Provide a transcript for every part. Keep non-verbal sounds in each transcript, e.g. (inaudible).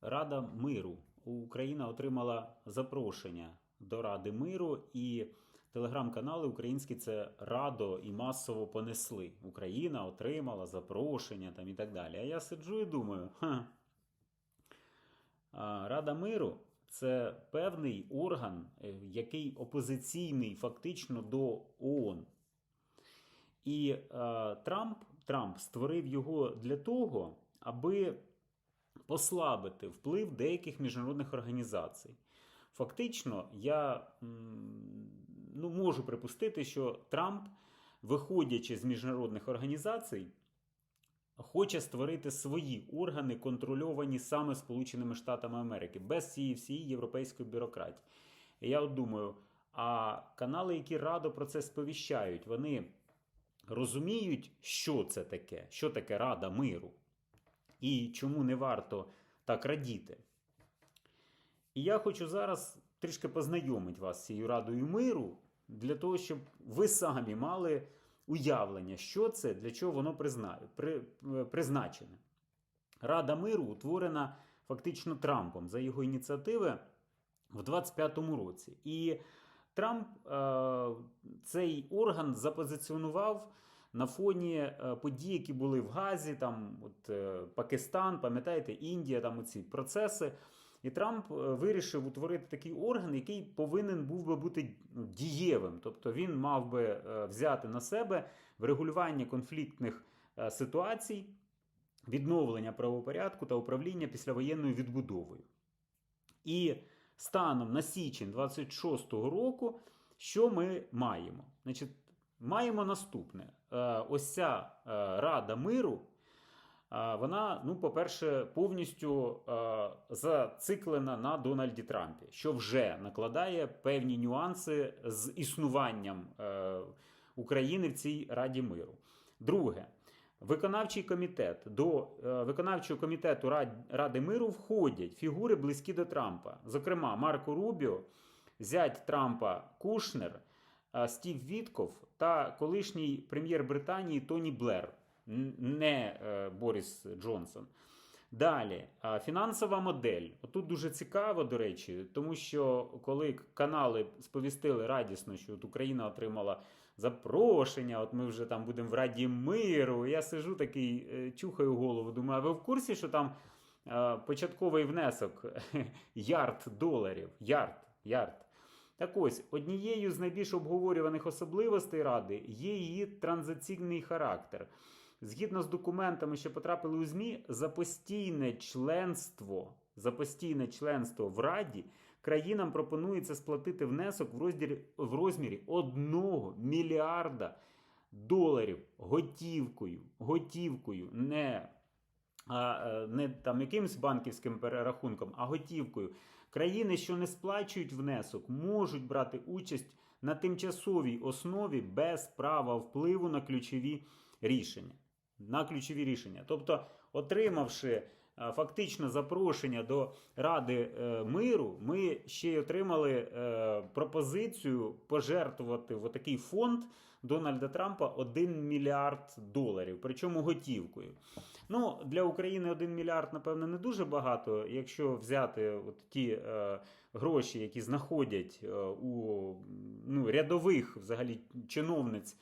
Рада миру. Україна отримала запрошення до Ради миру, і телеграм-канали українські це радо і масово понесли. Україна отримала запрошення там і так далі. А я сиджу і думаю, ха. Рада миру це певний орган, е, який опозиційний фактично до ООН. І е, Трамп, Трамп створив його для того, аби послабити вплив деяких міжнародних організацій. Фактично, я ну, можу припустити, що Трамп, виходячи з міжнародних організацій, хоче створити свої органи, контрольовані саме Сполученими Штатами Америки, без цієї всієї європейської бюрократії. І я от думаю, а канали, які радо про це сповіщають, вони розуміють, що це таке, що таке Рада миру, і чому не варто так радіти. І я хочу зараз трішки познайомити вас з цією Радою миру, для того, щоб ви самі мали уявлення, що це, для чого воно е, призначене. Рада миру утворена фактично Трампом за його ініціативи в 25-му році. І Трамп е, цей орган запозиціонував на фоні е, подій, які були в Газі, там от, е, Пакистан, пам'ятаєте, Індія, там оці процеси. І Трамп е, вирішив утворити такий орган, який повинен був би бути ну, дієвим. Тобто він мав би взяти на себе врегулювання конфліктних ситуацій, відновлення правопорядку та управління післявоєнною відбудовою. І станом на січень 26-го року, що ми маємо? Значить, маємо наступне: Е, ось ця е, Рада миру. Вона, ну, по-перше, повністю е, зациклена на Дональді Трампі, що вже накладає певні нюанси з існуванням е, України в цій Раді миру. Друге, виконавчий комітет до е, виконавчого комітету Ради миру входять фігури близькі до Трампа, зокрема Марко Рубіо, зять Трампа Кушнер, е, Стів Вітков та колишній прем'єр Британії Тоні Блер не е, Борис Джонсон. Далі, фінансова модель. Отут дуже цікаво, до речі, тому що коли канали сповістили радісно, що от Україна отримала запрошення, от ми вже там будемо в Раді миру. Я сижу такий, е, чухаю голову, думаю, а ви в курсі, що там е, початковий внесок (laughs) ярд доларів? Ярд, ярд. Так ось, однією з найбільш обговорюваних особливостей Ради є її транзиційний характер. Згідно з документами, що потрапили у ЗМІ, за постійне членство, за постійне членство в Раді країнам пропонується сплатити внесок в розмірі, в розмірі 1 мільярда доларів готівкою, готівкою, не, а, е, не там якимсь банківським перерахунком, а готівкою. Країни, що не сплачують внесок, можуть брати участь на тимчасовій основі без права впливу на ключові рішення. На ключові рішення. Тобто, отримавши е, фактично запрошення до Ради е, миру, ми ще й отримали е, пропозицію пожертвувати в такий фонд Дональда Трампа 1 мільярд доларів, причому готівкою. Ну, для України 1 мільярд, напевно, не дуже багато, якщо взяти от ті е, гроші, які знаходять е, у ну, рядових взагалі чиновниць.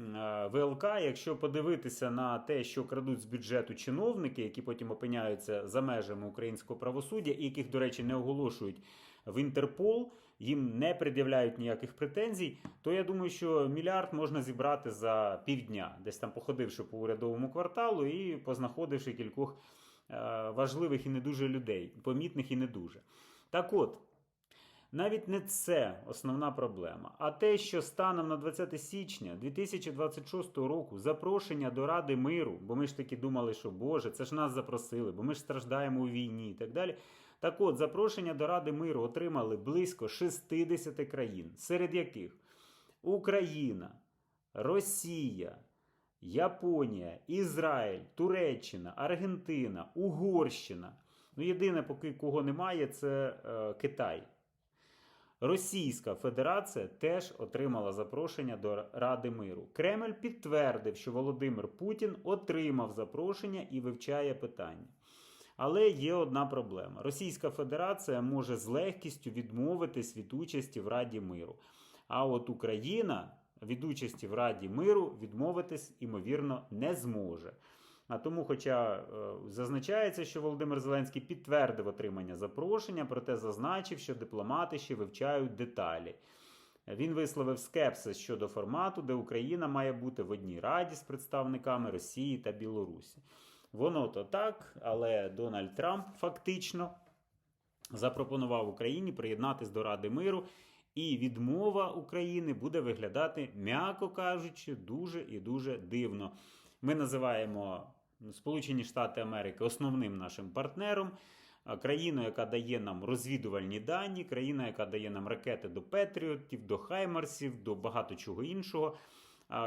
е, ВЛК, якщо подивитися на те, що крадуть з бюджету чиновники, які потім опиняються за межами українського правосуддя, і яких, до речі, не оголошують в Інтерпол, їм не пред'являють ніяких претензій, то я думаю, що мільярд можна зібрати за півдня, десь там походивши по урядовому кварталу і познаходивши кількох е, важливих і не дуже людей, помітних і не дуже. Так от. Навіть не це основна проблема, а те, що станом на 20 січня 2026 року запрошення до Ради миру, бо ми ж таки думали, що Боже, це ж нас запросили, бо ми ж страждаємо у війні і так далі. Так от, запрошення до Ради миру отримали близько 60 країн, серед яких Україна, Росія, Японія, Ізраїль, Туреччина, Аргентина, Угорщина. Ну, єдине, поки кого немає, це е, Китай. Російська Федерація теж отримала запрошення до Ради миру. Кремль підтвердив, що Володимир Путін отримав запрошення і вивчає питання. Але є одна проблема: Російська Федерація може з легкістю відмовитись від участі в Раді миру. А от Україна від участі в Раді миру відмовитись, ймовірно, не зможе. А тому, хоча е, зазначається, що Володимир Зеленський підтвердив отримання запрошення, проте зазначив, що дипломати ще вивчають деталі. Він висловив скепсис щодо формату, де Україна має бути в одній раді з представниками Росії та Білорусі. Воно то так, але Дональд Трамп фактично запропонував Україні приєднатись до Ради миру, і відмова України буде виглядати, м'яко кажучи, дуже і дуже дивно. Ми називаємо Сполучені Штати Америки основним нашим партнером, країну, яка дає нам розвідувальні дані, країна, яка дає нам ракети до Петріотів, до Хаймарсів, до багато чого іншого.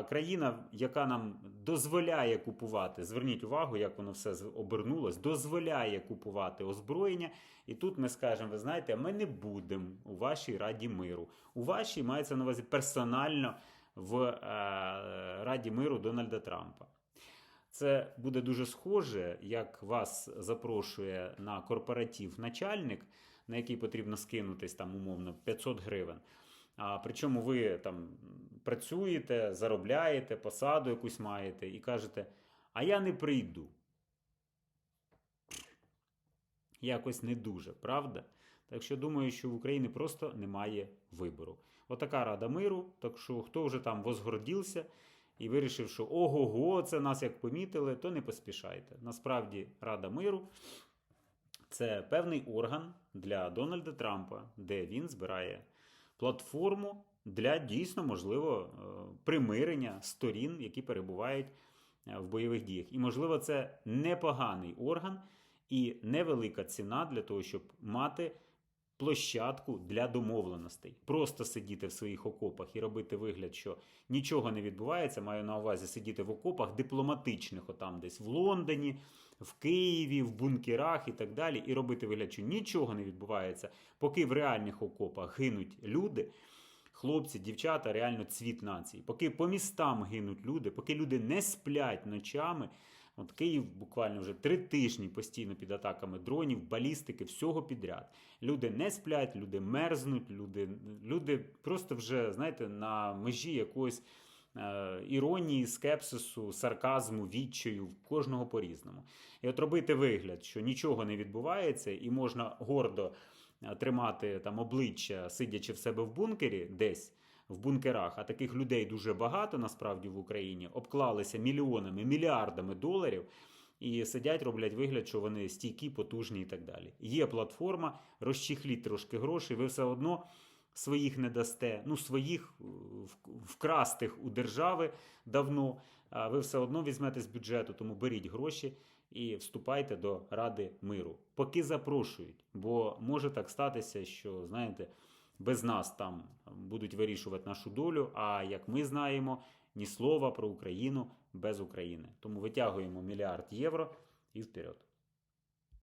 Країна, яка нам дозволяє купувати, зверніть увагу, як воно все обернулось, дозволяє купувати озброєння. І тут ми скажемо: ви знаєте, ми не будемо у вашій Раді миру. У вашій мається на увазі персонально в е, Раді миру Дональда Трампа. Це буде дуже схоже, як вас запрошує на корпоратив начальник, на який потрібно скинутись там умовно 500 гривень. А причому ви там працюєте, заробляєте, посаду якусь маєте і кажете, а я не прийду. Якось не дуже, правда? Так що думаю, що в Україні просто немає вибору. Отака Рада миру. Так що хто вже там возгордівся і вирішив, що ого-го, це нас як помітили, то не поспішайте. Насправді, Рада миру це певний орган для Дональда Трампа, де він збирає платформу для дійсно можливо е, примирення сторін, які перебувають е, в бойових діях. І можливо, це непоганий орган і невелика ціна для того, щоб мати площадку для домовленостей. Просто сидіти в своїх окопах і робити вигляд, що нічого не відбувається. Маю на увазі сидіти в окопах дипломатичних, отам десь в Лондоні, в Києві, в бункерах і так далі, і робити вигляд, що нічого не відбувається, поки в реальних окопах гинуть люди. Хлопці, дівчата, реально цвіт нації. Поки по містам гинуть люди, поки люди не сплять ночами. От Київ буквально вже три тижні постійно під атаками дронів, балістики, всього підряд. Люди не сплять, люди мерзнуть, люди, люди просто вже, знаєте, на межі якоїсь е, іронії, скепсису, сарказму, відчаю, кожного по-різному. І от робити вигляд, що нічого не відбувається, і можна гордо тримати там обличчя, сидячи в себе в бункері десь. В бункерах, а таких людей дуже багато насправді в Україні обклалися мільйонами, мільярдами доларів і сидять, роблять вигляд, що вони стійкі, потужні і так далі. Є платформа, розчехліть трошки грошей, ви все одно своїх не дасте. Ну, своїх е, вкрастих у держави давно, а ви все одно візьмете з бюджету, тому беріть гроші і вступайте до Ради миру. Поки запрошують, бо може так статися, що знаєте. Без нас там будуть вирішувати нашу долю. А як ми знаємо, ні слова про Україну без України. Тому витягуємо мільярд євро і вперед.